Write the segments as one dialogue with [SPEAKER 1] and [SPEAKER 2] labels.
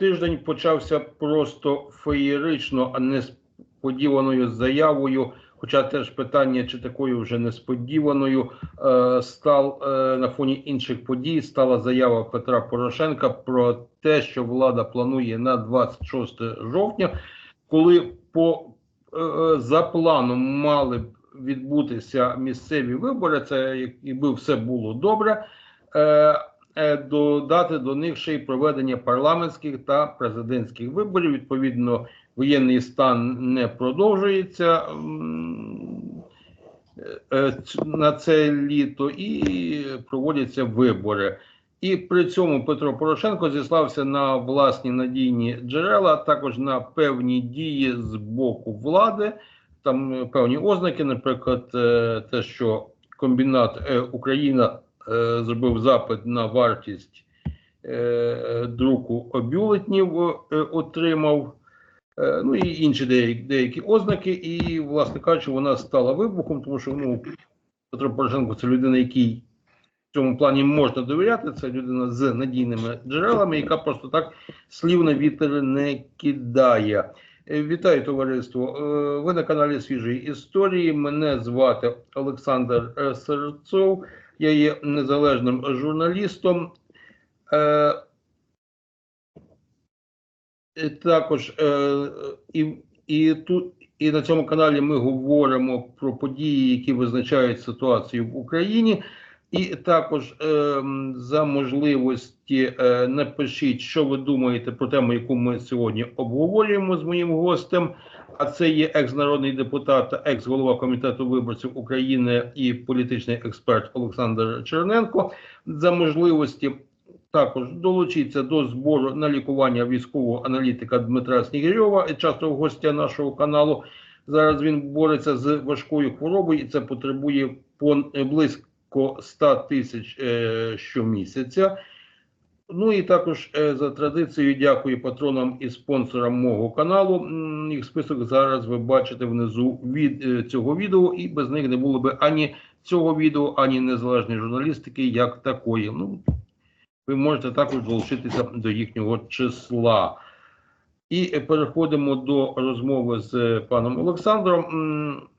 [SPEAKER 1] Тиждень почався просто феєрично, а несподіваною заявою. Хоча теж питання, чи такою вже несподіваною, е, став е, на фоні інших подій, стала заява Петра Порошенка про те, що влада планує на 26 жовтня, коли по е, за планом мали б відбутися місцеві вибори. Це якби все було добре. Е, е, додати до них ще й проведення парламентських та президентських виборів. Відповідно, воєнний стан не продовжується е, на це літо і проводяться вибори. І при цьому Петро Порошенко зіслався на власні надійні джерела, також на певні дії з боку влади. Там е, певні ознаки, наприклад, е, те, що комбінат е, Україна е, зробив запит на вартість е, друку бюлетнів, е, отримав. Е, Ну і інші деякі, деякі ознаки, і, власне кажучи, вона стала вибухом, тому що ну, Петро Порошенко це людина, якій в цьому плані можна довіряти. Це людина з надійними джерелами, яка просто так слів на вітер не кидає. Е, Вітаю товариство. Е, Ви на каналі Свіжої історії. Мене звати Олександр е, Серцов. Я є незалежним журналістом. Е, Також е, і, і тут і на цьому каналі ми говоримо про події, які визначають ситуацію в Україні. І також е, за можливості е, напишіть, що ви думаєте про тему, яку ми сьогодні обговорюємо з моїм гостем. А це є екс-народний депутат, та екс-голова комітету виборців України і політичний експерт Олександр Черненко. За можливості також долучіться до збору на лікування військового аналітика Дмитра Снігирьова, часто гостя нашого каналу. Зараз він бореться з важкою хворобою, і це потребує пон- близько 100 тисяч е, щомісяця. Ну і також е, за традицією дякую патронам і спонсорам мого каналу. Їх список зараз ви бачите внизу від е, цього відео, і без них не було би ані цього відео, ані незалежної журналістики як такої. Ну, ви можете також долучитися до їхнього числа. І переходимо до розмови з е, паном Олександром.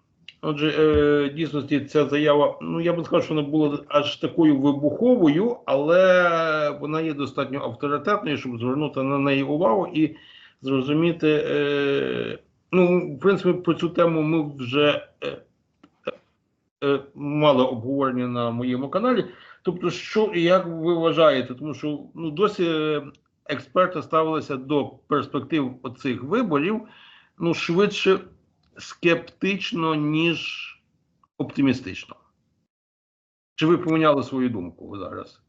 [SPEAKER 1] Отже, е, дійсності ця заява, ну я би сказав, що вона була аж такою вибуховою, але вона є достатньо авторитетною, щоб звернути на неї увагу і зрозуміти. Е, ну, в принципі, про цю тему ми вже е, е, мали обговорення на моєму каналі. Тобто, що і як ви вважаєте, тому що ну досі експерти ставилися до перспектив оцих виборів ну швидше скептично, ніж оптимістично. Чи ви поміняли свою думку зараз?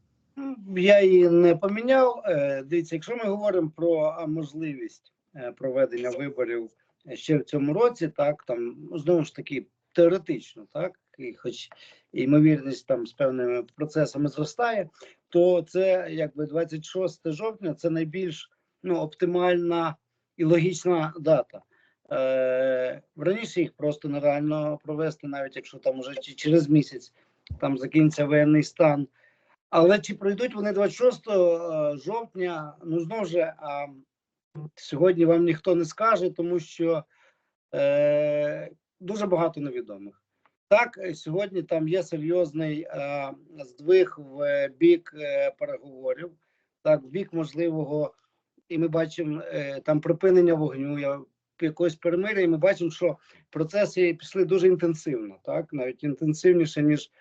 [SPEAKER 2] Я її не поміняв. Е, Дивіться, якщо ми говоримо про можливість е, проведення виборів ще в цьому році, так там ну, знову ж таки теоретично, так і хоч ймовірність там з певними процесами зростає, то це якби 26 жовтня це найбільш ну, оптимальна і логічна дата. Е, раніше їх просто нереально провести, навіть якщо там уже через місяць там закінчиться воєнний стан. Але чи пройдуть вони 26 е, жовтня? Ну знову ж а, сьогодні вам ніхто не скаже, тому що е, дуже багато невідомих. Так, сьогодні там є серйозний е, здвиг в бік е, переговорів, так, в бік можливого, і ми бачимо е, там припинення вогню, я- якогось перемиря, і ми бачимо, що процеси пішли дуже інтенсивно, так, навіть інтенсивніше, ніж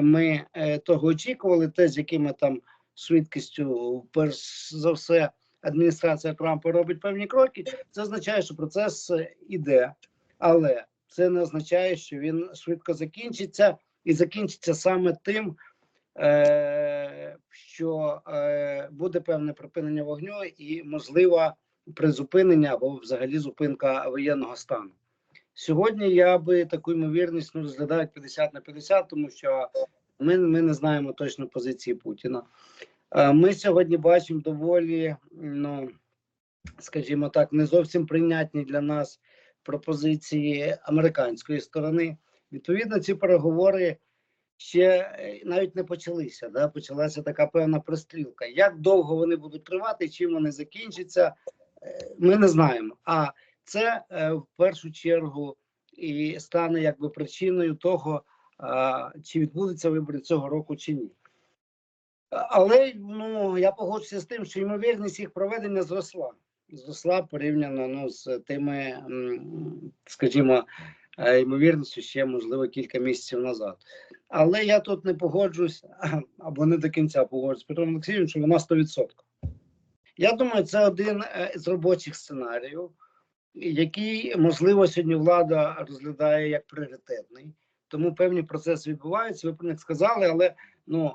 [SPEAKER 2] ми е, того очікували, те, з якими там швидкістю, перш за все, адміністрація Трампа робить певні кроки, це означає, що процес е, іде, але це не означає, що він швидко закінчиться, і закінчиться саме тим, е, що е, буде певне припинення вогню і можливо призупинення або взагалі зупинка воєнного стану. Сьогодні я би таку ймовірність ну, розглядаю як 50 на 50, тому що ми, ми не знаємо точно позиції Путіна. Е, Ми сьогодні бачимо доволі, ну скажімо так, не зовсім прийнятні для нас пропозиції американської сторони. Відповідно, ці переговори ще е, навіть не почалися. Да? Почалася така певна пристрілка. Як довго вони будуть тривати, чим вони закінчаться, ми не знаємо. А це е, в першу чергу і стане якби причиною того, чи відбудуться вибори цього року чи ні. Але ну я погоджуся з тим, що ймовірність їх проведення зросла. Зросла порівняно ну, з тими, скажімо, е, ймовірністю ще можливо кілька місяців назад. Але я тут не погоджуюсь або не до кінця погоджуюсь з Петром Олексійовичем, що вона 100%. Я думаю, це один е, з робочих сценаріїв, який можливо сьогодні влада розглядає як пріоритетний. Тому певні процеси відбуваються. Ви про них сказали, але ну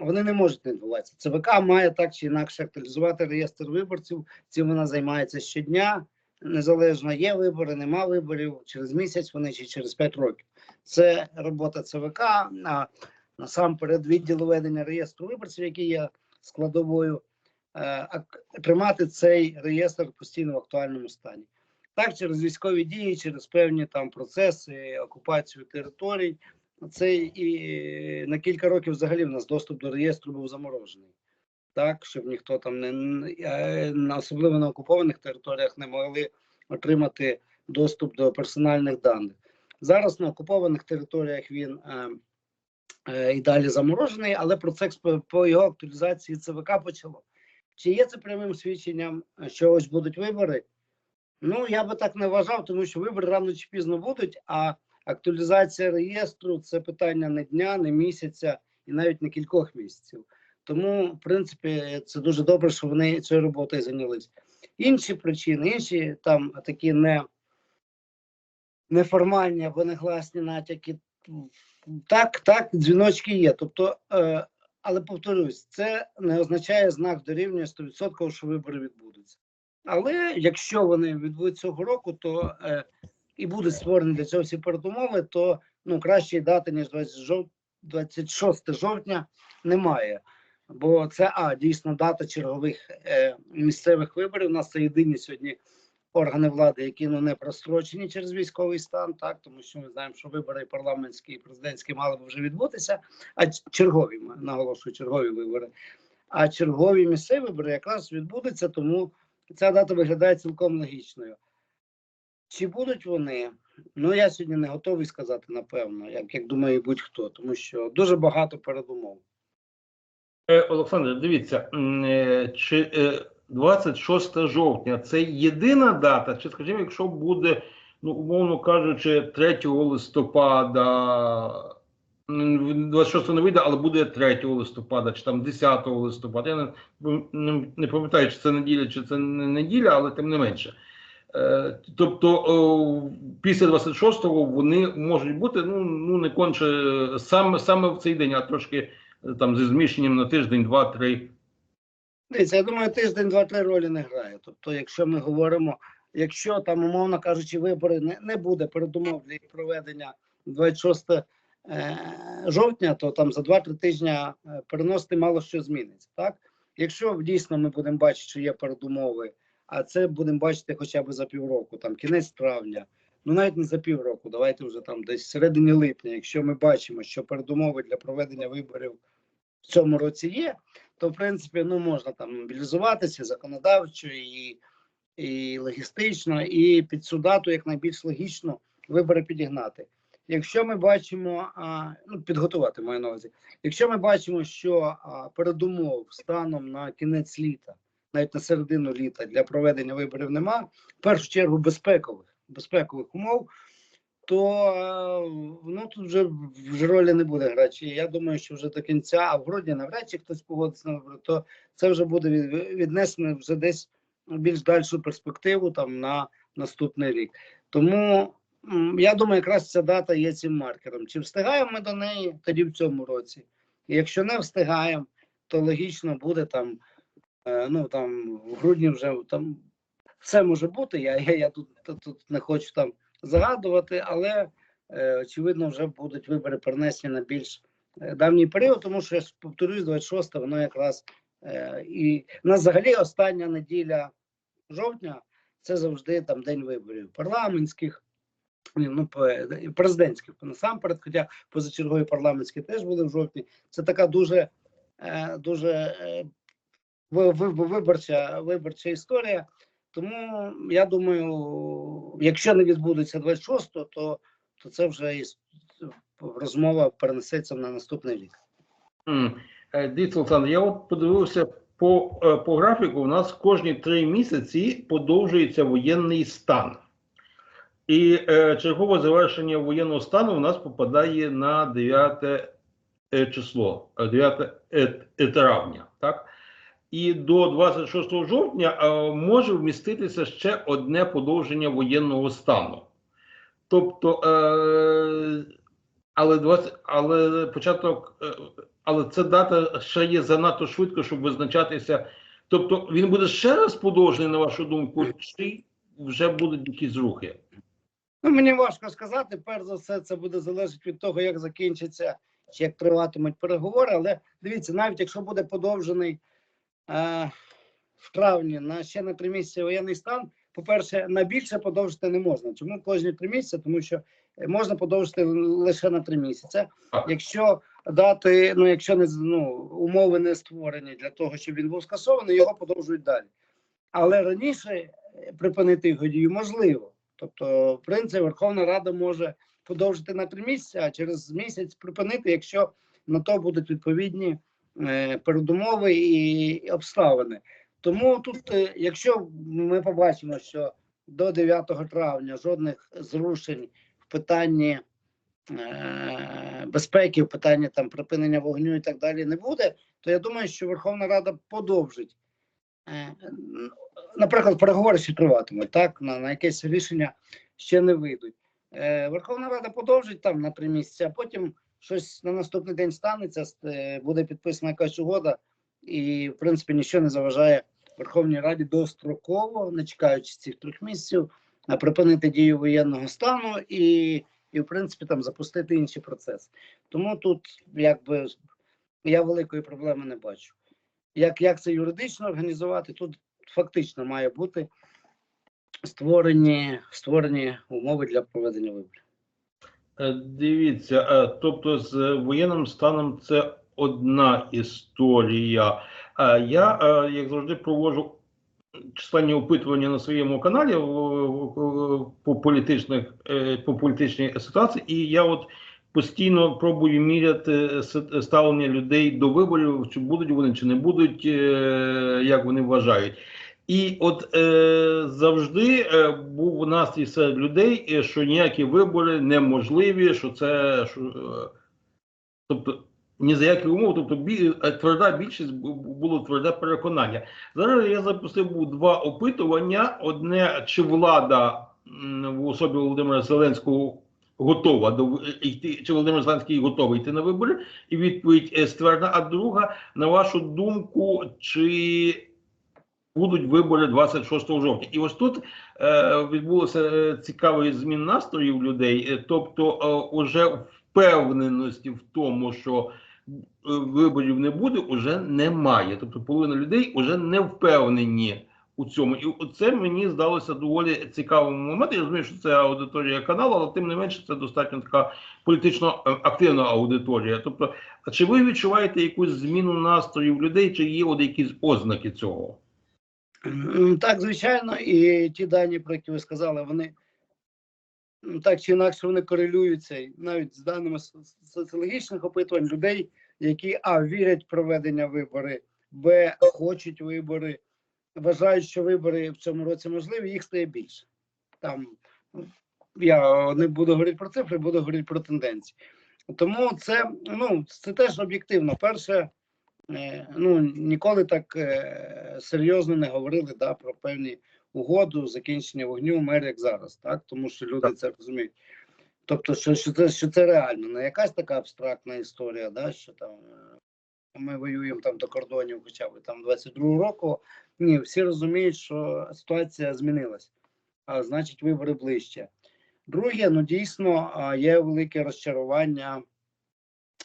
[SPEAKER 2] вони не можуть не відбуватися. ЦВК має так чи інакше актуалізувати реєстр виборців. Цим вона займається щодня. Незалежно є вибори, нема виборів через місяць. Вони чи через 5 років. Це робота ЦВК. А насамперед відділу ведення реєстру виборців, який є складовою, тримати цей реєстр постійно в актуальному стані. Так, через військові дії, через певні там процеси, окупацію територій. Це і на кілька років взагалі в нас доступ до реєстру був заморожений. Так, щоб ніхто там не е, особливо на окупованих територіях не могли отримати доступ до персональних даних. Зараз на окупованих територіях він е, е, і далі заморожений, але процес по його актуалізації ЦВК почало. Чи є це прямим свідченням, що ось будуть вибори? Ну, я би так не вважав, тому що вибори рано чи пізно будуть, а актуалізація реєстру це питання не дня, не місяця і навіть не кількох місяців. Тому, в принципі, це дуже добре, що вони цією роботою зайнялись. Інші причини, інші там такі не неформальні або негласні натяки. Так, так, дзвіночки є. Тобто, е, але повторюсь, це не означає знак дорівнює 100%, що вибори відбудуться. Але якщо вони відбудуть цього року, то е, і будуть створені для цього всі передумови, то ну кращої дати ніж 20 жов... 26 жовтня немає. Бо це а дійсно дата чергових е, місцевих виборів. У нас це єдині сьогодні органи влади, які ну не прострочені через військовий стан, так тому що ми знаємо, що вибори парламентські і президентські мали б вже відбутися, а чергові наголошую, чергові вибори. А чергові місцеві вибори якраз відбудуться, тому ця дата виглядає цілком логічною. Чи будуть вони? Ну я сьогодні не готовий сказати, напевно, як, як думає будь-хто, тому що дуже багато передумов.
[SPEAKER 1] Е, Олександр, дивіться, е, чи е, 26 жовтня це єдина дата, чи скажімо, якщо буде, ну умовно кажучи, 3 листопада, 26 не вийде, але буде 3 листопада, чи там 10 листопада. Я не, не, пам'ятаю, чи це неділя, чи це не неділя, але тим не менше. Е, Тобто о, після 26-го вони можуть бути ну, ну не конче саме, саме в цей день, а трошки е, там зі зміщенням на тиждень, два, три.
[SPEAKER 2] Дивіться, я думаю, тиждень, два-три ролі не грає. Тобто, якщо ми говоримо, якщо там, умовно кажучи, вибори не, не буде передумов для їх проведення 26 е, жовтня, то там за 2-3 тижня е, переносити мало що зміниться. Так? Якщо дійсно ми будемо бачити, що є передумови, а це будемо бачити хоча б за півроку, там кінець травня, ну навіть не за півроку, давайте вже там десь в середині липня, якщо ми бачимо, що передумови для проведення виборів в цьому році є, то в принципі ну можна там мобілізуватися законодавчо і, і логістично, і під цю дату як найбільш логічно вибори підігнати. Якщо ми бачимо, а, ну підготувати маю на увазі, якщо ми бачимо, що а, передумов станом на кінець літа, навіть на середину літа для проведення виборів нема, в першу чергу безпекових безпекових умов, то ну тут вже, вже ролі не буде грати. Я думаю, що вже до кінця, а в грудні навряд чи хтось погодиться на вибори, то це вже буде віднесено вже десь більш дальшу перспективу там на наступний рік. Тому я думаю, якраз ця дата є цим маркером. Чи встигаємо ми до неї тоді в цьому році? І якщо не встигаємо, то логічно буде там, е, ну там в грудні вже там все може бути. Я, я, я тут, тут не хочу там загадувати, але е, очевидно вже будуть вибори перенесені на більш е, давній період, тому що я ж повторюсь, 26 воно якраз е, і нас взагалі остання неділя жовтня це завжди там день виборів парламентських, ну, президентських насамперед, хоча позачергові парламентські теж були в жовтні. Це така дуже, дуже ви- ви- виборча, виборча історія. Тому я думаю, якщо не відбудеться 26-го, то, то це вже і розмова перенесеться на наступний рік.
[SPEAKER 1] Е, Дивіться, Олександр, я от подивився по, е, по графіку. У нас кожні три місяці подовжується воєнний стан. І е, чергове завершення воєнного стану у нас попадає на 9 е, число, е, 9 е, е, травня. Так? І до 26 жовтня е, може вміститися ще одне подовження воєнного стану. Тобто, е, але 20, але початок, е, але ця дата ще є занадто швидко, щоб визначатися. Тобто він буде ще раз подовжений, на вашу думку, чи вже будуть якісь рухи?
[SPEAKER 2] Ну, мені важко сказати. Перш за все, це буде залежати від того, як закінчиться чи як триватимуть переговори. Але дивіться, навіть якщо буде подовжений в травні на ще на три місяці воєнний стан, по-перше, на більше подовжити не можна. Чому кожні три місяці? Тому що е, можна подовжити лише на три місяці. Якщо дати, ну якщо не ну, умови не створені для того, щоб він був скасований, його подовжують далі. Але раніше е, припинити його дію можливо. Тобто, в принципі, Верховна Рада може подовжити на три місяці, а через місяць припинити, якщо на то будуть відповідні е, передумови і обставини. Тому тут, е, якщо ми побачимо, що до 9 травня жодних зрушень в питанні е, безпеки, в питанні там припинення вогню і так далі не буде, то я думаю, що Верховна Рада подовжить. Е, Наприклад, переговори ще триватимуть, так на, на якесь рішення ще не вийдуть. Е, Верховна Рада подовжить там на три місяці, а потім щось на наступний день станеться, е, буде підписана якась угода, і в принципі нічого не заважає Верховній Раді достроково, не чекаючи цих трьох місяців, припинити дію воєнного стану і, і в принципі там запустити інші процеси. Тому тут якби я великої проблеми не бачу. Як, як це юридично організувати? Тут фактично має бути створені, створені умови для проведення виборів.
[SPEAKER 1] Е, Дивіться, е, тобто з воєнним станом це одна історія. Е, Я, як завжди, проводжу численні опитування на своєму каналі по політичних по політичній ситуації, і я от постійно пробую міряти ставлення людей до виборів, чи будуть вони, чи не будуть, як вони вважають. І от е, завжди е, був настрій серед людей, е, що ніякі вибори неможливі, що це що, е, тобто ні за які умови, тобто бі, е, тверда більшість бу- бу- було тверде переконання. Зараз я запустив був два опитування: одне чи влада в особі Володимира Зеленського готова до в- йти, чи Володимир Зеленський готовий йти на вибори, і відповідь е, ствердна. А друга, на вашу думку, чи будуть вибори 26 жовтня. І ось тут е, відбулося е, цікавий змін настроїв людей, е, тобто е, уже впевненості в тому, що е, виборів не буде, уже немає. Тобто половина людей вже не впевнені у цьому. І це мені здалося доволі цікавим моментом. Я розумію, що це аудиторія каналу, але тим не менше це достатньо така політично активна аудиторія. Тобто, чи ви відчуваєте якусь зміну настроїв людей, чи є от якісь ознаки цього?
[SPEAKER 2] Так, звичайно, і ті дані, про які ви сказали, вони так чи інакше вони корелюються навіть з даними соціологічних опитувань людей, які а вірять в проведення вибори, б хочуть вибори, вважають, що вибори в цьому році можливі, їх стає більше. Там я не буду говорити про цифри, буду говорити про тенденції. Тому це ну це теж об'єктивно. Перше, ну ніколи так е, серйозно не говорили да, про певні угоду, закінчення вогню, мер, як зараз, так тому що люди це розуміють. Тобто, що, що це що це реально, не якась така абстрактна історія, да, що там е, ми воюємо там до кордонів, хоча б там 22 року. Ні, всі розуміють, що ситуація змінилась, а значить, вибори ближче. Друге, ну дійсно є велике розчарування,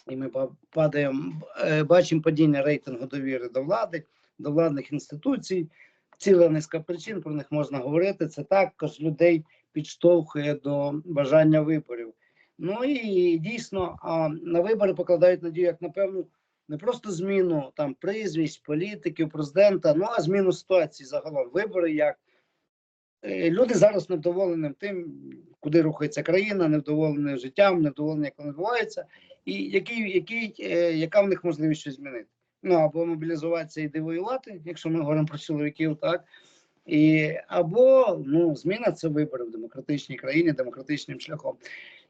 [SPEAKER 2] і ми падаємо, е, бачимо падіння рейтингу довіри до влади, до владних інституцій. Ціла низка причин про них можна говорити. Це також людей підштовхує до бажання виборів. Ну і дійсно на вибори покладають надію, як на певну не просто зміну там прізвищ, політиків, президента, ну а зміну ситуації загалом. Вибори як Е, люди зараз невдоволені тим, куди рухається країна, невдоволені життям, невдоволені, як воно відбувається, і який, який, е, яка в них можливість щось змінити. Ну або мобілізуватися і воювати, якщо ми говоримо про чоловіків, так і або ну зміна це вибори в демократичній країні, демократичним шляхом.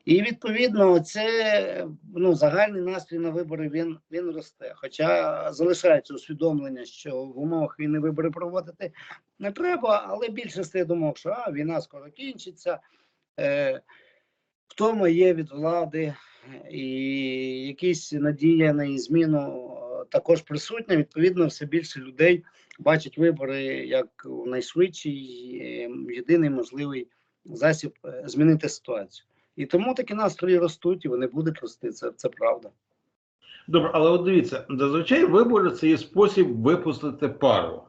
[SPEAKER 2] І відповідно, це ну загальний настрій на вибори він він росте. Хоча залишається усвідомлення, що в умовах війни вибори проводити не треба, але більшість я думав, що а, війна скоро кінчиться. Е, Втома є від влади, і якісь надія на зміну е, також присутня. Відповідно, все більше людей бачать вибори як найшвидший, е, єдиний можливий засіб е, змінити ситуацію. І тому такі настрої ростуть, і вони будуть рости. Це, це правда.
[SPEAKER 1] Добре, але от дивіться, зазвичай вибори це є спосіб випустити пару.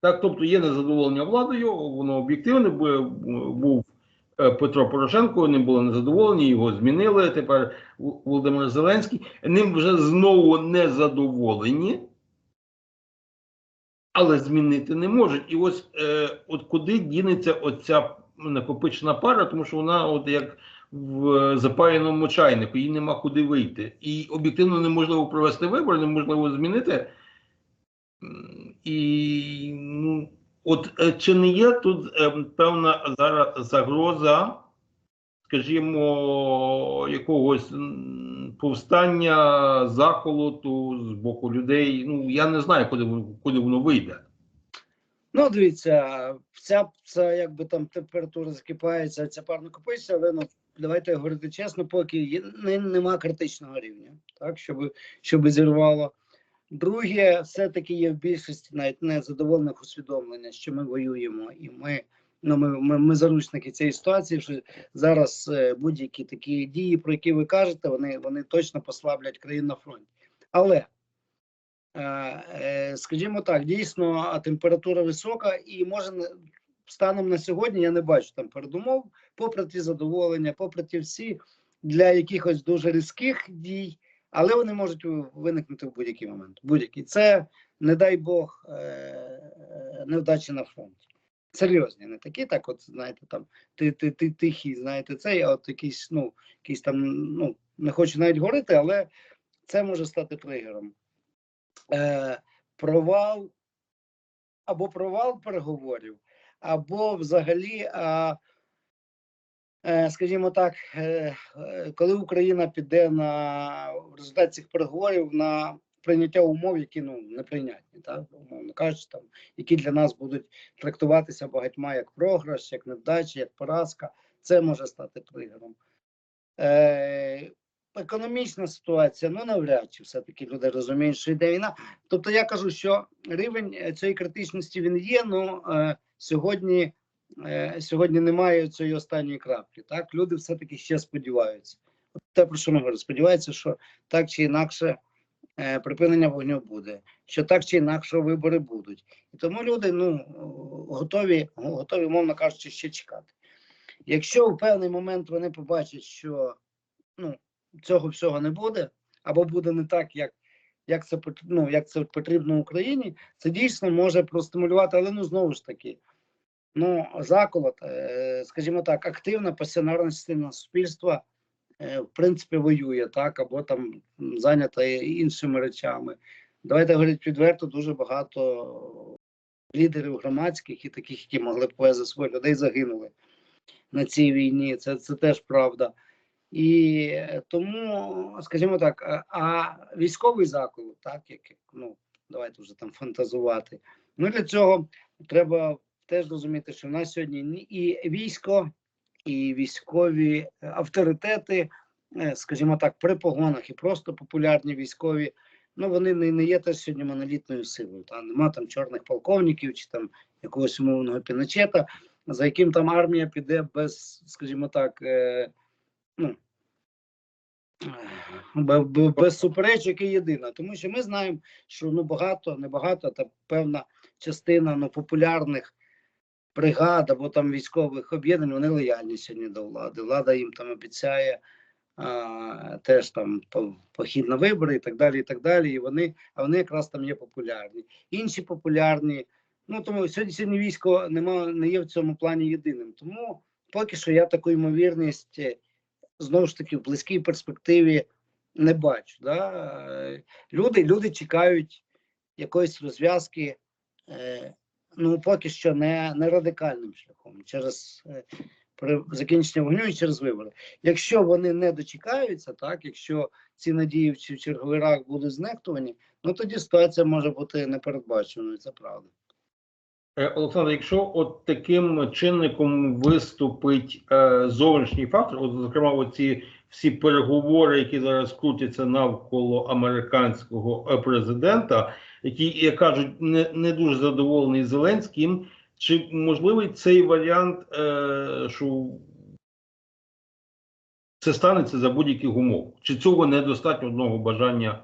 [SPEAKER 1] Так, тобто є незадоволення владою, воно об'єктивне, бо був е, Петро Порошенко, вони були незадоволені, його змінили. Тепер Володимир Зеленський. Ним вже знову незадоволені, але змінити не можуть. І ось е, от куди дінеться оця накопичена пара, тому що вона, от як в запаяному чайнику, їй нема куди вийти. І об'єктивно неможливо провести вибори, неможливо змінити. І от е, чи не є тут е, певна зараз загроза, скажімо, якогось повстання, заколоту з боку людей? Ну я не знаю, куди, куди воно вийде.
[SPEAKER 2] Ну, дивіться, ця, ця якби там температура закипається, ця пар накопичиться, але ну давайте говорити чесно, поки є, не, нема критичного рівня, так, щоб, щоб зірвало. Друге, все-таки є в більшості навіть незадоволених усвідомлення, що ми воюємо, і ми, ну, ми, ми, ми заручники цієї ситуації, що зараз е, будь-які такі дії, про які ви кажете, вони, вони точно послаблять країну на фронті. Але Е, е, скажімо так, дійсно температура висока, і може станом на сьогодні я не бачу там передумов, попри ті задоволення, попри ті всі для якихось дуже різких дій, але вони можуть виникнути в будь-який момент. Будь-який це, не дай Бог, е, е, невдачі на фронті. Серйозні, не такі, так, от знаєте, там ти, ти, ти тихий, знаєте, цей, а от якийсь, ну, якийсь там, ну не хочу навіть говорити, але це може стати тригером е, провал або провал переговорів, або взагалі, а, скажімо так, е, е, коли Україна піде на в результаті цих переговорів на прийняття умов, які ну неприйнятні, так умовно кажучи, там які для нас будуть трактуватися багатьма як програш, як невдача, як поразка, це може стати тригером. Е, економічна ситуація, ну навряд чи все-таки люди розуміють, що йде війна. Тобто я кажу, що рівень е, цієї критичності він є, ну е, сьогодні, е, сьогодні немає цієї останньої краплі. Так, люди все-таки ще сподіваються. От те, про що ми говоримо, сподіваються, що так чи інакше е, припинення вогню буде, що так чи інакше вибори будуть. І тому люди ну, готові, готові, мовно кажучи, ще чекати. Якщо в певний момент вони побачать, що ну, цього всього не буде, або буде не так, як, як, це, ну, як це потрібно Україні, це дійсно може простимулювати, але ну знову ж таки, ну, заколот, е, скажімо так, активна пасіонарна частина суспільства, е, в принципі, воює, так, або там зайнята іншими речами. Давайте говорити відверто, дуже багато лідерів громадських і таких, які могли б повезти своїх людей, загинули на цій війні. Це, це теж правда. І тому, скажімо так, а військовий заколот, так як ну давайте вже там фантазувати. Ну для цього треба теж розуміти, що в нас сьогодні і військо, і військові е, авторитети, е, скажімо так, при погонах і просто популярні військові. Ну вони не, не є теж сьогодні монолітною силою. Та нема там чорних полковників чи там якогось умовного піночета, за яким там армія піде без, скажімо так. Е, ну, бе- без суперечок і єдина. Тому що ми знаємо, що ну багато, небагато, та певна частина ну, популярних бригад або там військових об'єднань, вони лояльні сьогодні до влади. Влада їм там обіцяє а, теж там похід на вибори і так далі. І так далі. І вони, а вони якраз там є популярні. Інші популярні. Ну тому сьогодні сьогодні військо нема, не є в цьому плані єдиним. Тому поки що я таку ймовірність е, знову ж таки в близькій перспективі не бачу. Да? Е, Люди, люди чекають якоїсь розв'язки, е, ну поки що не, не радикальним шляхом, через е, при закінчення вогню і через вибори. Якщо вони не дочекаються, так якщо ці надії в черговий раз будуть знехтувані, ну тоді ситуація може бути непередбаченою. Це правда.
[SPEAKER 1] Е, Олександр, якщо от таким чинником виступить е, зовнішній фактор, от, зокрема, оці всі переговори, які зараз крутяться навколо американського е, президента, які, як кажуть, не, не дуже задоволений Зеленським, чи можливий цей варіант, е, що це станеться за будь-яких умов? Чи цього недостатньо одного бажання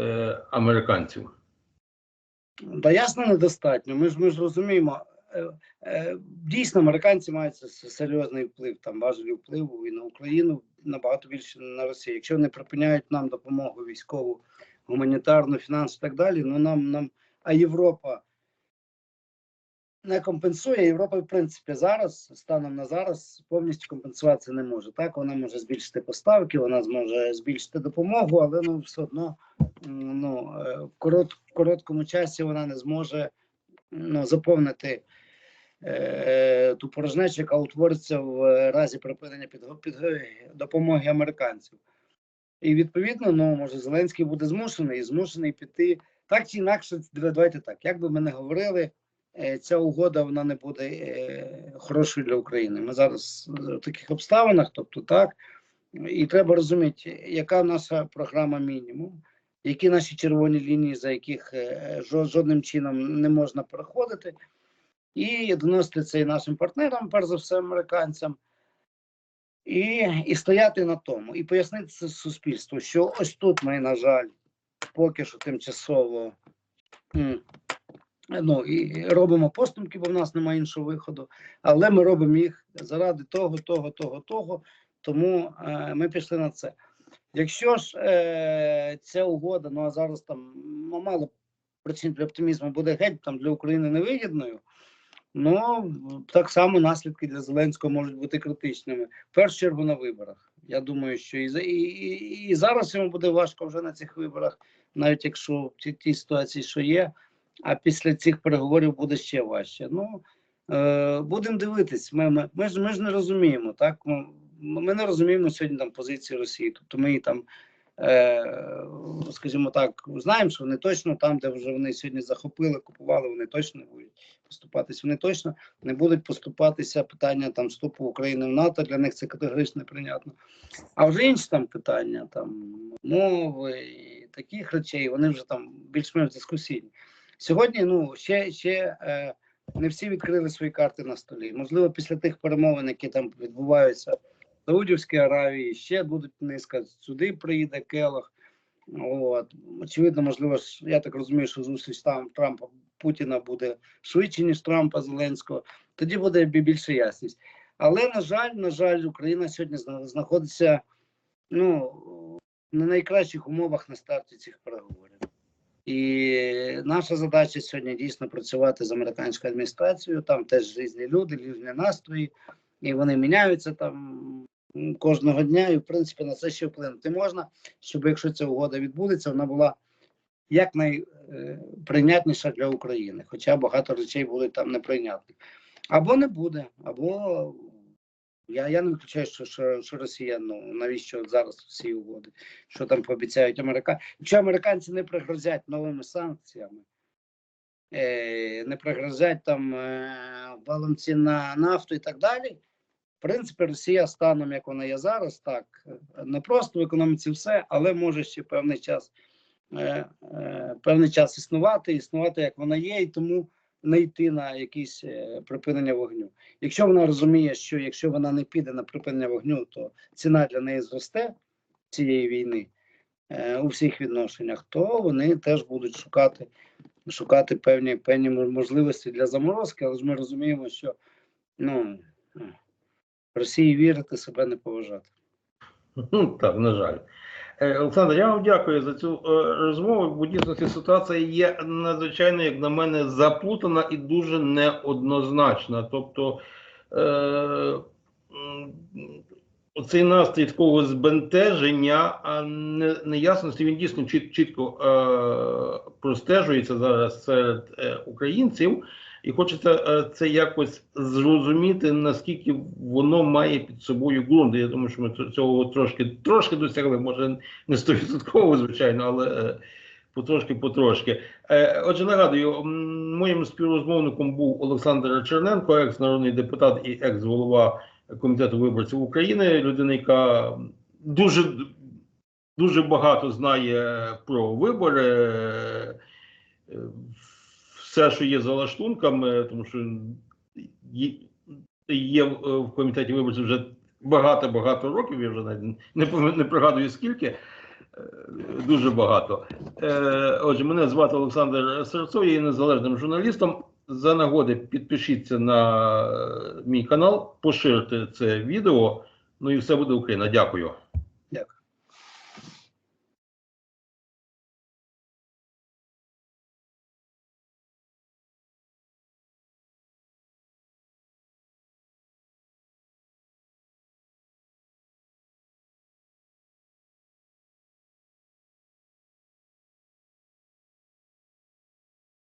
[SPEAKER 1] е, американців?
[SPEAKER 2] Та ясно, недостатньо. Ми ж ми ж розуміємо. Е, е, Дійсно, американці мають серйозний вплив, там важелі впливу і на Україну набагато більше на Росію. Якщо вони припиняють нам допомогу військову, гуманітарну, фінансову і так далі, ну нам нам, а Європа не компенсує. Європа, в принципі, зараз, станом на зараз, повністю компенсувати не може. Так, вона може збільшити поставки, вона зможе збільшити допомогу, але ну все одно ну, е, в короткому часі вона не зможе ну, заповнити ту порожнечу, яка утвориться в разі припинення під, під допомоги американців. І відповідно, ну може Зеленський буде змушений і змушений піти так чи інакше. Давайте так. Як би ми не говорили, е, ця угода вона не буде е, хорошою для України. Ми зараз в таких обставинах, тобто так, і треба розуміти, яка наша програма мінімум, які наші червоні лінії, за яких е, жодним чином не можна переходити, і доносити це і нашим партнерам, перш за все, американцям. І, і стояти на тому, і пояснити це суспільству, що ось тут ми, на жаль, поки що тимчасово ну, і робимо поступки, бо в нас немає іншого виходу, але ми робимо їх заради того, того, того, того. Тому е, ми пішли на це. Якщо ж е, ця угода, ну а зараз там ну, мало причин для оптимізму буде геть там для України невигідною, ну так само наслідки для Зеленського можуть бути критичними. В першу чергу на виборах. Я думаю, що і, і, і, зараз йому буде важко вже на цих виборах, навіть якщо в тій, ситуації, що є, а після цих переговорів буде ще важче. Ну е, будемо дивитись. Ми, ми, ми, ж, ми ж не розуміємо, так? Ми, ми не розуміємо сьогодні там позиції Росії. Тобто ми її там, скажімо так, знаємо, що вони точно там, де вже вони сьогодні захопили, купували, вони точно будуть поступатись. Вони точно не будуть поступатися питання там вступу України в НАТО. Для них це категорично неприйнятно. А вже інші там питання, там мови і таких речей, вони вже там більш-менш дискусійні. Сьогодні ну ще ще е, не всі відкрили свої карти на столі. Можливо, після тих перемовин, які там відбуваються Саудівській Аравії, ще будуть низка. Сюди приїде Келох. От очевидно, можливо, я так розумію, що зустріч там Трампа Путіна буде швидше ніж Трампа Зеленського. Тоді буде бі- більше ясність. Але на жаль, на жаль, Україна сьогодні знаходиться ну на найкращих умовах на старті цих переговорів. І наша задача сьогодні дійсно працювати з американською адміністрацією. Там теж різні люди, різні настрої, і вони міняються там кожного дня. І в принципі на це ще вплинути можна, щоб якщо ця угода відбудеться, вона була якнайприйнятніша для України. Хоча багато речей будуть там неприйнятні. Або не буде, або я, я не виключаю, що, що, що Росія, ну навіщо зараз всі угоди, що там пообіцяють американці. Якщо американці не пригрозять новими санкціями, е, не пригрозять там е, валом на нафту і так далі. В принципі, Росія станом, як вона є зараз, так не просто в економіці все, але може ще певний час, е, е, певний час існувати, існувати як вона є, і тому не йти на якісь е, припинення вогню. Якщо вона розуміє, що якщо вона не піде на припинення вогню, то ціна для неї зросте цієї війни е, у всіх відношеннях, то вони теж будуть шукати шукати певні певні можливості для заморозки, але ж ми розуміємо, що ну Росії вірити себе не поважати.
[SPEAKER 1] Ну, Так, на жаль. Е, Олександр, я вам дякую за цю е, розмову, бо дійсно ситуація є надзвичайно, як на мене, заплутана і дуже неоднозначна. Тобто е, м, оцей настрій такого збентеження, а не, неясності, він дійсно чіт, чітко е, простежується зараз серед е, українців. І хочеться е, це якось зрозуміти, наскільки воно має під собою ґрунт. Я думаю, що ми цього трошки трошки досягли, може не стовідсотково, звичайно, але е, потрошки потрошки. Е, Отже, нагадую, моїм співрозмовником був Олександр Черненко, екс-народний депутат і екс-голова комітету виборців України, людина, яка дуже дуже багато знає про вибори. Е, е, все, що є за лаштунками, тому що є- є в комітеті виборців вже багато-багато років, я вже навіть не, пригадую скільки. е, Дуже багато. Е, Отже, мене звати Олександр Серцов, я є незалежним журналістом. За нагоди підпишіться на е, мій канал, поширте це відео. Ну і все буде Україна. Дякую.